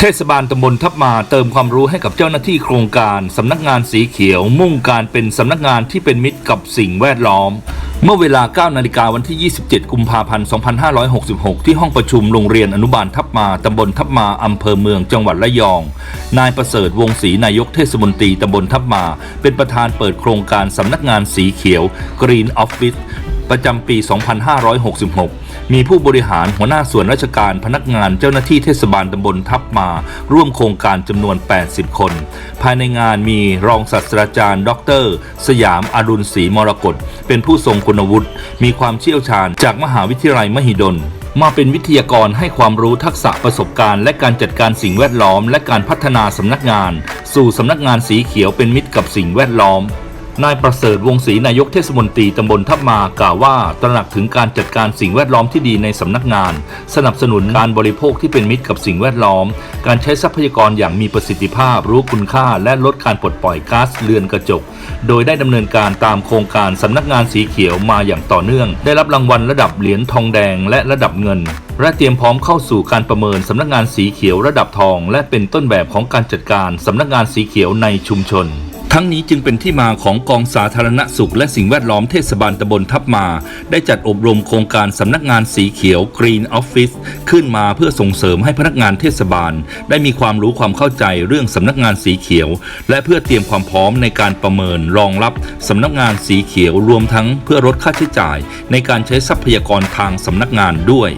เทศบาลตำบลทับมาเติมความรู้ให้กับเจ้าหน้าที่โครงการสำนักงานสีเขียว มุ่งการเป็นสำนักงานที่เป็นมิตรกับสิ่งแวดล้อม เมื่อเวลา 9 นาฬิกาวันที่ 27 กุมภาพันธ์ 2566 ที่ห้องประชุมโรงเรียนอนุบาลทับมาตำบลทับมาอำเภอเมืองจังหวัดระยอง นายประเสริฐวงศรีนายกเทศมนตรีตำบลทับมา เป็นประธานเปิดโครงการสำนักงานสีเขียว Green Office ประจำปี 2566 มีผู้บริหารหัวหน้าส่วนราชการพนักงานเจ้าหน้าที่เทศบาลตำบลทับมา ร่วมโครงการจำนวน 80 คน ภายในงานมีรองศาสตราจารย์ ดร สยามอารุณศรีมรกตเป็นผู้ทรงคุณวุฒิมีความเชี่ยวชาญจากมหาวิทยาลัยมหิดลมาเป็นวิทยากรให้ความรู้ทักษะประสบการณ์ และการจัดการสิ่งแวดล้อม และการพัฒนาสำนักงาน สู่สำนักงานสีเขียวเป็นมิตรกับสิ่งแวดล้อม นายประเสริฐวงศรีนายกเทศมนตรีตำบลทับมากล่าวว่า ตระหนักถึงการจัดการสิ่งแวดล้อมที่ดีในสำนักงาน สนับสนุนการบริโภคที่เป็นมิตรกับสิ่งแวดล้อม การใช้ทรัพยากรอย่างมีประสิทธิภาพ รู้คุณค่า และลดการปลดปล่อยก๊าซเรือนกระจก โดยได้ดำเนินการตามโครงการสำนักงานสีเขียวมาอย่างต่อเนื่อง ได้รับรางวัลระดับเหรียญทองแดงและระดับเงินและเตรียมพร้อมเข้าสู่การประเมินสำนักงานสีเขียวระดับทอง และเป็นต้นแบบของการจัดการสำนักงานสีเขียวในชุมชน ทั้งนี้จึงเป็นที่มาของกองสาธารณสุข และสิ่งแวดล้อมเทศบาลตำบลทับมา ได้จัดอบรมโครงการสำนักงานสีเขียว Green Office ขึ้นมาเพื่อส่งเสริมให้พนักงานเทศบาล ได้มีความรู้ความเข้าใจเรื่องสำนักงานสีเขียว และเพื่อเตรียมความพร้อมในการประเมินรองรับสำนักงานสีเขียวรวมทั้งเพื่อลดค่าใช้จ่าย ในการใช้ทรัพยากรทางสำนักงานด้วย